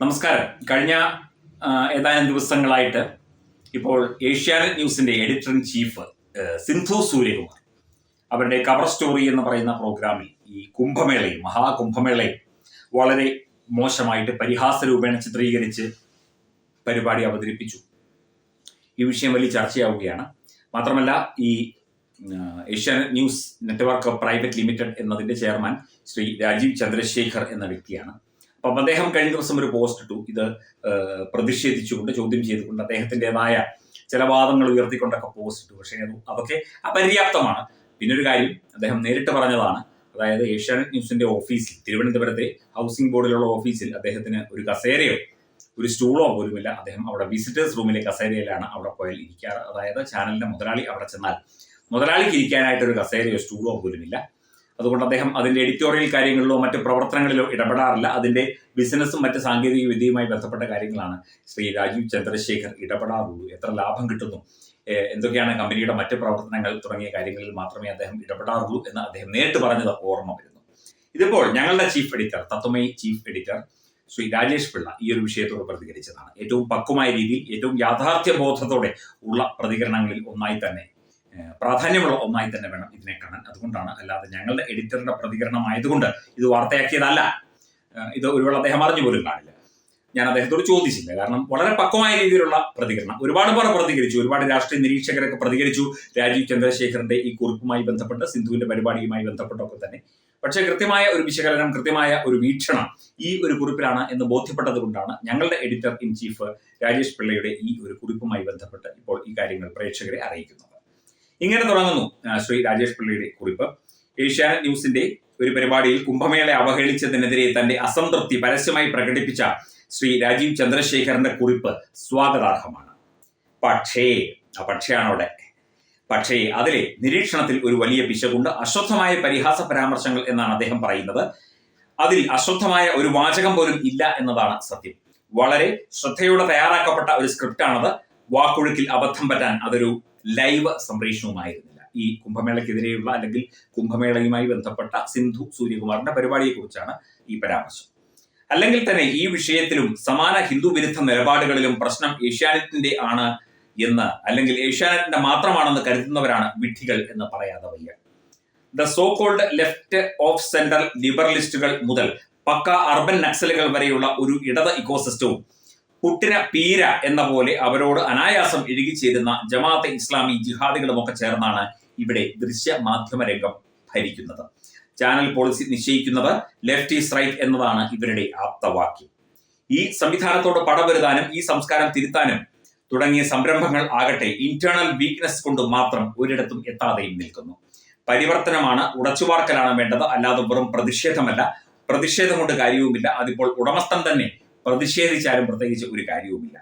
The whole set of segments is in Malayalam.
നമസ്കാരം. കഴിഞ്ഞ ഏതാനും ദിവസങ്ങളായിട്ട് ഇപ്പോൾ ഏഷ്യാനെറ്റ് ന്യൂസിന്റെ editor in chief Sindhu Suryakumar. അവരുടെ കവർ സ്റ്റോറി എന്ന് പറയുന്ന പ്രോഗ്രാമിൽ ഈ കുംഭമേളയും മഹാകുംഭമേളയും വളരെ മോശമായിട്ട് പരിഹാസ രൂപേണ ചിത്രീകരിച്ച് പരിപാടി അവതരിപ്പിച്ചു. ഈ വിഷയം വലിയ ചർച്ചയാവുകയാണ്. മാത്രമല്ല ഈ Asianet news network private limited എന്നതിന്റെ ചെയർമാൻ ശ്രീ രാജീവ് ചന്ദ്രശേഖർ എന്ന വ്യക്തിയാണ്. അപ്പം അദ്ദേഹം കഴിഞ്ഞ ദിവസം ഒരു പോസ്റ്റ് ഇട്ടു. ഇത് പ്രതിഷേധിച്ചുകൊണ്ട് ചോദ്യം ചെയ്തുകൊണ്ട് അദ്ദേഹത്തിന്റെതായ ചില വാദങ്ങൾ ഉയർത്തിക്കൊണ്ടൊക്കെ പോസ്റ്റ് ഇട്ടു. പക്ഷേ അത് അതൊക്കെ അപര്യാപ്തമാണ്. പിന്നെ ഒരു കാര്യം അദ്ദേഹം നേരിട്ട് പറഞ്ഞതാണ്. അതായത് ഏഷ്യാനെറ്റ് ന്യൂസിന്റെ ഓഫീസിൽ തിരുവനന്തപുരത്തെ ഹൗസിംഗ് ബോർഡിലുള്ള ഓഫീസിൽ അദ്ദേഹത്തിന് ഒരു കസേരയോ ഒരു സ്റ്റൂളോ പോലുമില്ല. അദ്ദേഹം അവിടെ വിസിറ്റേഴ്സ് റൂമിലെ കസേരയിലാണ് അവിടെ പോയാൽ ഇരിക്കാറ്. അതായത് ചാനലിന്റെ മുതലാളി അവിടെ ചെന്നാൽ മുതലാളിക്ക് ഇരിക്കാനായിട്ട് ഒരു കസേരയോ സ്റ്റൂളോ പോലുമില്ല. അതുകൊണ്ട് അദ്ദേഹം അതിന്റെ എഡിറ്റോറിയൽ കാര്യങ്ങളിലോ മറ്റ് പ്രവർത്തനങ്ങളിലോ ഇടപെടാറില്ല. അതിന്റെ ബിസിനസ്സും മറ്റ് സാങ്കേതിക വിദ്യയുമായി ബന്ധപ്പെട്ട കാര്യങ്ങളാണ് ശ്രീ രാജീവ് ചന്ദ്രശേഖർ ഇടപെടാറുള്ളൂ. എത്ര ലാഭം കിട്ടുന്നു? എന്തൊക്കെയാണ് കമ്പനിയുടെ മറ്റ് പ്രവർത്തനങ്ങൾ തുടങ്ങിയ കാര്യങ്ങളിൽ മാത്രമേ അദ്ദേഹം ഇടപെടാറുള്ളൂ എന്ന് അദ്ദേഹം നേരിട്ട് പറഞ്ഞത് ഓർമ്മ വരുന്നു. ഇതിപ്പോൾ ഞങ്ങളുടെ chief editor Tattvamayi chief editor Shri Rajesh Pillai ഈ ഒരു വിഷയത്തോട് പ്രതികരിച്ചതാണ്. ഏറ്റവും പക്വമായ രീതിയിൽ ഏറ്റവും യാഥാർത്ഥ്യ ബോധത്തോടെ ഉള്ള പ്രതികരണങ്ങളിൽ ഒന്നായി തന്നെ പ്രാധാന്യമുള്ള ഒന്നായി തന്നെ വേണം ഇതിനെ കാണാൻ. അതുകൊണ്ടാണ് അല്ലാതെ ഞങ്ങളുടെ എഡിറ്ററുടെ പ്രതികരണം ആയതുകൊണ്ട് ഇത് വാർത്തയാക്കിയതല്ല. ഇത് ഒരുവേള അദ്ദേഹം അറിഞ്ഞു പോലും കാണില്ല. ഞാൻ അദ്ദേഹത്തോട് ചോദിച്ചില്ല. കാരണം വളരെ പക്വമായ രീതിയിലുള്ള പ്രതികരണം. ഒരുപാട് പേർ പ്രതികരിച്ചു. ഒരുപാട് രാഷ്ട്രീയ നിരീക്ഷകരൊക്കെ പ്രതികരിച്ചു. രാജീവ് ചന്ദ്രശേഖറിന്റെ ഈ കുറിപ്പുമായി ബന്ധപ്പെട്ട് സിന്ധുവിന്റെ പരിപാടിയുമായി ബന്ധപ്പെട്ടൊക്കെ തന്നെ. പക്ഷേ കൃത്യമായ ഒരു വിശകലനം കൃത്യമായ ഒരു വീക്ഷണം ഈ ഒരു കുറിപ്പിലാണ് എന്ന് ബോധ്യപ്പെട്ടത് കൊണ്ടാണ് ഞങ്ങളുടെ എഡിറ്റർ ഇൻ ചീഫ് രാജേഷ് പിള്ളയുടെ ഈ ഒരു കുറിപ്പുമായി ബന്ധപ്പെട്ട് ഇപ്പോൾ ഈ കാര്യങ്ങൾ പ്രേക്ഷകരെ അറിയിക്കുന്നത്. ഇങ്ങനെ തുടങ്ങുന്നു. ശ്രീ രാജേഷ് പിള്ളയുടെ കുറിപ്പ്. ഏഷ്യാനെറ്റ് ന്യൂസിന്റെ ഒരു പരിപാടിയിൽ കുംഭമേള അവഹേളിച്ചതിനെതിരെ തന്റെ അസംതൃപ്തി പരസ്യമായി പ്രകടിപ്പിച്ച ശ്രീ രാജീവ് ചന്ദ്രശേഖരന്റെ കുറിപ്പ് സ്വാഗതാർഹമാണ്. പക്ഷേ ആ പക്ഷേയാണ് അവിടെ? പക്ഷേ അതിലെ നിരീക്ഷണത്തിൽ ഒരു വലിയ പിശകുണ്ട്. അശ്വത്ഥമായ പരിഹാസ പരാമർശങ്ങൾ എന്നാണ് അദ്ദേഹം പറയുന്നത്. അതിൽ അശ്വത്ഥമായ ഒരു വാചകം പോലും ഇല്ല എന്നതാണ് സത്യം. വളരെ ശ്രദ്ധയോടെ തയ്യാറാക്കപ്പെട്ട ഒരു സ്ക്രിപ്റ്റാണത്. വാക്കൊഴുക്കിൽ അബദ്ധം പറ്റാൻ അതൊരു ലൈവ് സംപ്രേഷണവുമായിരുന്നില്ല. ഈ കുംഭമേളയ്ക്കെതിരെയുള്ള അല്ലെങ്കിൽ കുംഭമേളയുമായി ബന്ധപ്പെട്ട സിന്ധു സൂര്യകുമാറിന്റെ പരിപാടിയെക്കുറിച്ചാണ് ഈ പരാമർശം. അല്ലെങ്കിൽ തന്നെ ഈ വിഷയത്തിലും സമാന ഹിന്ദു വിരുദ്ധ നിലപാടുകളിലും പ്രശ്നം ഏഷ്യാനെറ്റിന്റെ ആണ് എന്ന് അല്ലെങ്കിൽ ഏഷ്യാനെറ്റിന്റെ മാത്രമാണെന്ന് കരുതുന്നവരാണ് വിഡ്ഢികൾ എന്ന് പറയാതെ വയ്യ. The so called left of central ലിബറലിസ്റ്റുകൾ മുതൽ പക്ക അർബൻ നക്സലുകൾ വരെയുള്ള ഒരു ഇടത് ഇക്കോസിസ്റ്റവും പുട്ടിന പീര എന്ന പോലെ അവരോട് അനായാസം ഇഴുകിച്ചേരുന്ന ജമാഅത്തെ ഇസ്ലാമി ജിഹാദികളുമൊക്കെ ചേർന്നാണ് ഇവിടെ ദൃശ്യ മാധ്യമ രംഗം ഭരിക്കുന്നത്. ചാനൽ പോളിസി നിശ്ചയിക്കുന്നത് ലെഫ്റ്റ് ഈസ് റൈറ്റ് എന്നതാണ് ഇവരുടെ ആപ്തവാക്യം. ഈ സംവിധാനത്തോട് പടവരുതാനും ഈ സംസ്കാരം തിരുത്താനും തുടങ്ങിയ സംരംഭങ്ങൾ ആകട്ടെ ഇന്റേണൽ വീക്ക്നെസ് കൊണ്ട് മാത്രം ഒരിടത്തും എത്താതെയും നിൽക്കുന്നു. പരിവർത്തനമാണ് ഉടച്ചുപാർക്കലാണ് വേണ്ടത്. അല്ലാതെ വെറും പ്രതിഷേധമല്ല. പ്രതിഷേധം കൊണ്ട് കാര്യവുമില്ല. അതിപ്പോൾ ഉടമസ്ഥൻ തന്നെ പ്രതിഷേധിച്ചാലും പ്രത്യേകിച്ച് ഒരു കാര്യവുമില്ല.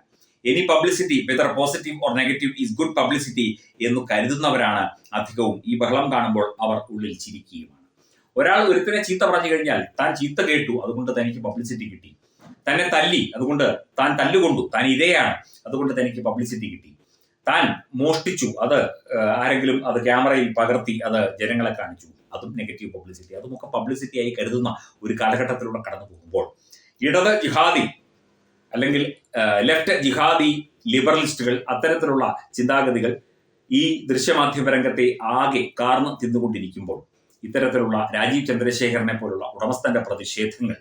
Any publicity whether positive or negative is good publicity എന്ന് കരുതുന്നവരാണ് അധികവും. ഈ ബഹളം കാണുമ്പോൾ അവർ ഉള്ളിൽ ചിരിക്കുകയുമാണ്. ഒരാൾ ഒരുത്തിനെ ചീത്ത പറഞ്ഞു കഴിഞ്ഞാൽ താൻ ചീത്ത കേട്ടു അതുകൊണ്ട് തനിക്ക് പബ്ലിസിറ്റി കിട്ടി. തന്നെ തല്ലി അതുകൊണ്ട് താൻ തല്ലുകൊണ്ടു താൻ ഇരയാണ് അതുകൊണ്ട് തനിക്ക് പബ്ലിസിറ്റി കിട്ടി. താൻ മോഷ്ടിച്ചു അത് ആരെങ്കിലും അത് ക്യാമറയിൽ പകർത്തി അത് ജനങ്ങളെ കാണിച്ചു. അതും നെഗറ്റീവ് പബ്ലിസിറ്റി അതുമൊക്കെ പബ്ലിസിറ്റി ആയി കരുതുന്ന ഒരു കാലഘട്ടത്തിലൂടെ കടന്നു പോകുമ്പോൾ ഇടത് ജിഹാദി അല്ലെങ്കിൽ ലെഫ്റ്റ് ജിഹാദി ലിബറലിസ്റ്റുകൾ അത്തരത്തിലുള്ള ചിന്താഗതികൾ ഈ ദൃശ്യമാധ്യമ രംഗത്തെ ആകെ കാർന്ന് തിന്നുകൊണ്ടിരിക്കുമ്പോൾ ഇത്തരത്തിലുള്ള രാജീവ് ചന്ദ്രശേഖരനെ പോലുള്ള ഉടമസ്ഥന്റെ പ്രതിഷേധങ്ങൾ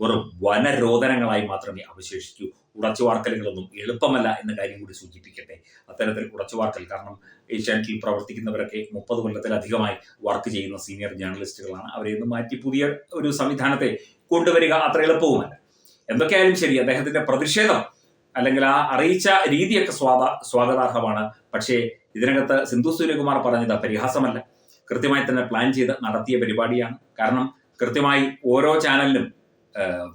വെറും വനരോധനങ്ങളായി മാത്രമേ അവശേഷിക്കൂ. ഉടച്ചുവാർക്കലുകളൊന്നും എളുപ്പമല്ല എന്ന കാര്യം കൂടി സൂചിപ്പിക്കട്ടെ. അത്തരത്തിൽ ഉടച്ചുവാർക്കൽ കാരണം ഏഷ്യാനെറ്റിൽ പ്രവർത്തിക്കുന്നവരൊക്കെ മുപ്പത് കൊല്ലത്തിലധികമായി വർക്ക് ചെയ്യുന്ന സീനിയർ ജേർണലിസ്റ്റുകളാണ് അവരെ ഒന്ന് മാറ്റി പുതിയ ഒരു സംവിധാനത്തെ കൊണ്ടുവരിക അത്ര എളുപ്പവുമല്ല. എന്തൊക്കെയായാലും ശരി അദ്ദേഹത്തിന്റെ പ്രതിഷേധം അല്ലെങ്കിൽ ആ അറിയിച്ച രീതിയൊക്കെ സ്വാഗ സ്വാഗതാർഹമാണ്. പക്ഷേ ഇതിനകത്ത് സിന്ധു സൂര്യകുമാർ പറഞ്ഞത് പരിഹാസമല്ല കൃത്യമായി തന്നെ പ്ലാൻ ചെയ്ത് നടത്തിയ പരിപാടിയാണ്. കാരണം കൃത്യമായി ഓരോ ചാനലിനും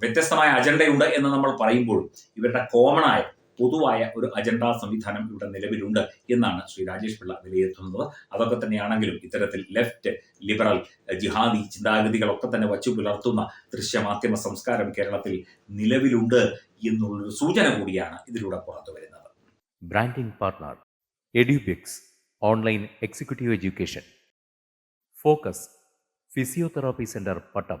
വ്യത്യസ്തമായ അജണ്ടയുണ്ട് എന്ന് നമ്മൾ പറയുമ്പോൾ ഇവരുടെ കോമണായ പൊതുവായ ഒരു അജണ്ട സംവിധാനം ഇവിടെ നിലവിലുണ്ട് എന്നാണ് ശ്രീ രാജേഷ് പിള്ള വിലയിരുത്തുന്നത്. അതൊക്കെ തന്നെയാണെങ്കിലും ഇത്തരത്തിൽ ലെഫ്റ്റ് ലിബറൽ ജിഹാദി ചിന്താഗതികളൊക്കെ തന്നെ വച്ചു പുലർത്തുന്ന ദൃശ്യമാധ്യമ സംസ്കാരം കേരളത്തിൽ നിലവിലുണ്ട് എന്നുള്ളൊരു സൂചന കൂടിയാണ് ഇതിലൂടെ പുറത്തു വരുന്നത്. Branding partner Edubix online executive education focus physiotherapy centre Pattom